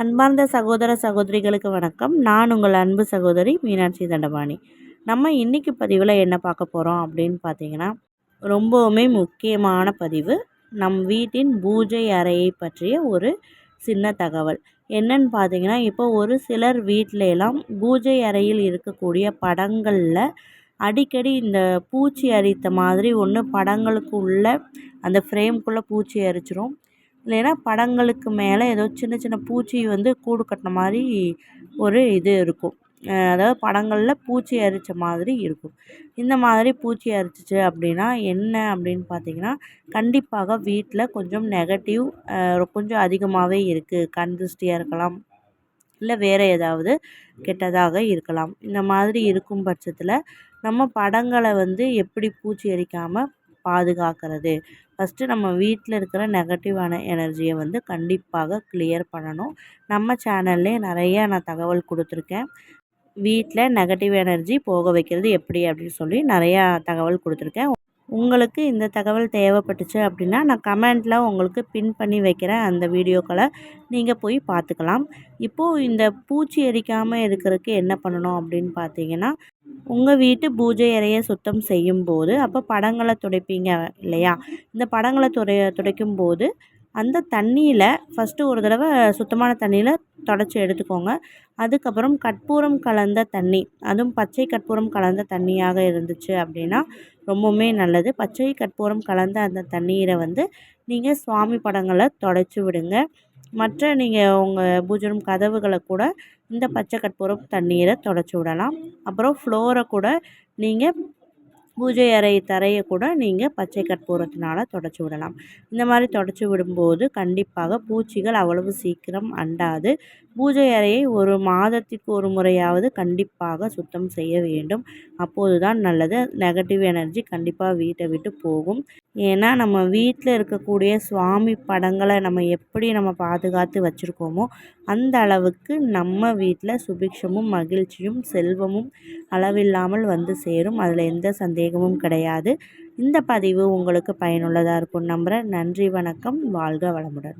அன்பார்ந்த சகோதர சகோதரிகளுக்கு வணக்கம். நான் உங்கள் அன்பு சகோதரி மீனாட்சி தண்டபாணி. நம்ம இன்றைக்கி பதிவில் என்ன பார்க்க போகிறோம் அப்படின்னு பார்த்தீங்கன்னா ரொம்பவுமே முக்கியமான பதிவு. நம் வீட்டின் பூஜை அறையை பற்றிய ஒரு சின்ன தகவல். என்னன்னு பார்த்தீங்கன்னா இப்போ ஒரு சிலர் வீட்டிலலாம் பூஜை அறையில் இருக்கக்கூடிய படங்களில் அடிக்கடி இந்த பூச்சி அரித்த மாதிரி ஒன்று படங்களுக்கு உள்ள அந்த ஃப்ரேம்குள்ளே பூச்சி அரிச்சிரும். இல்லைன்னா படங்களுக்கு மேலே ஏதோ சின்ன சின்ன பூச்சி வந்து கூடு கட்டின மாதிரி ஒரு இது இருக்கும். அதாவது படங்களில் பூச்சி அரித்த மாதிரி இருக்கும். இந்த மாதிரி பூச்சி அரிச்சிச்சு அப்படின்னா என்ன அப்படின்னு பார்த்தீங்கன்னா கண்டிப்பாக வீட்டில் கொஞ்சம் நெகட்டிவ் கொஞ்சம் அதிகமாகவே இருக்குது கண் திருஷ்டியாக இருக்கலாம். இல்லை வேறு ஏதாவது கெட்டதாக இருக்கலாம். இந்த மாதிரி இருக்கும் பட்சத்தில் நம்ம படங்களை வந்து எப்படி பூச்சி அரிக்காமல் பாதுகாக்கிறது. ஃபஸ்ட்டு நம்ம வீட்டில் இருக்கிற நெகட்டிவான எனர்ஜியை வந்து கண்டிப்பாக கிளியர் பண்ணணும். நம்ம சேனல்லே நிறையா நான் தகவல் கொடுத்துருக்கேன். வீட்டில் நெகட்டிவ் எனர்ஜி போக வைக்கிறது எப்படி அப்படின்னு சொல்லி நிறையா தகவல் கொடுத்துருக்கேன். உங்களுக்கு இந்த தகவல் தேவைப்பட்டுச்சு அப்படின்னா நான் கமெண்ட்டில் உங்களுக்கு பின் பண்ணி வைக்கிறேன். அந்த வீடியோக்களை நீங்கள் போய் பார்த்துக்கலாம். இப்போது இந்த பூச்சி எரிக்காமல் இருக்கிறதுக்கு என்ன பண்ணணும் அப்படின்னு பார்த்தீங்கன்னா உங்கள் வீட்டு பூஜை அறையை சுத்தம் செய்யும்போது அப்போ படங்களை துடைப்பீங்க இல்லையா? இந்த படங்களை துடை துடைக்கும் போது அந்த தண்ணியில் ஃபஸ்ட்டு ஒரு தடவை சுத்தமான தண்ணியில் தொடச்சி எடுத்துக்கோங்க. அதுக்கப்புறம் கற்பூரம் கலந்த தண்ணி அதுவும் பச்சை கற்பூரம் கலந்த தண்ணியாக இருந்துச்சு அப்படின்னா ரொம்பவுமே நல்லது. பச்சை கற்பூரம் கலந்த அந்த தண்ணீரை வந்து நீங்கள் சுவாமி படங்களை தொடச்சி விடுங்க. மற்ற நீங்கள் உங்கள் பூஜை ரூம் கதவுகளை கூட இந்த பச்சை கற்பூரம் தண்ணீரை தொடச்சி விடலாம். அப்புறம் ஃப்ளோரை கூட நீங்கள் பூஜை அறை தரையை கூட நீங்கள் பச்சை கற்பூரத்தினால் தொடச்சி விடலாம். இந்த மாதிரி தொடச்சி விடும்போது கண்டிப்பாக பூச்சிகள் அவ்வளவு சீக்கிரம் அண்டாது. பூஜை அறையை ஒரு மாதத்திற்கு ஒரு முறையாவது கண்டிப்பாக சுத்தம் செய்ய வேண்டும். அப்போது தான் நல்லது. நெகட்டிவ் எனர்ஜி கண்டிப்பாக வீட்டை விட்டு போகும். ஏன்னா நம்ம வீட்டில் இருக்கக்கூடிய சுவாமி படங்களை நம்ம எப்படி நம்ம பாதுகாத்து வச்சுருக்கோமோ அந்த அளவுக்கு நம்ம வீட்டில் சுபிக்ஷமும் மகிழ்ச்சியும் செல்வமும் அளவில்லாமல் வந்து சேரும். அதில் எந்த சந்தேகமும் கிடையாது. இந்த பதிவு உங்களுக்கு பயனுள்ளதாக இருக்கும் நம்புகிறேன் நன்றி வணக்கம். வாழ்க வளமுடன்.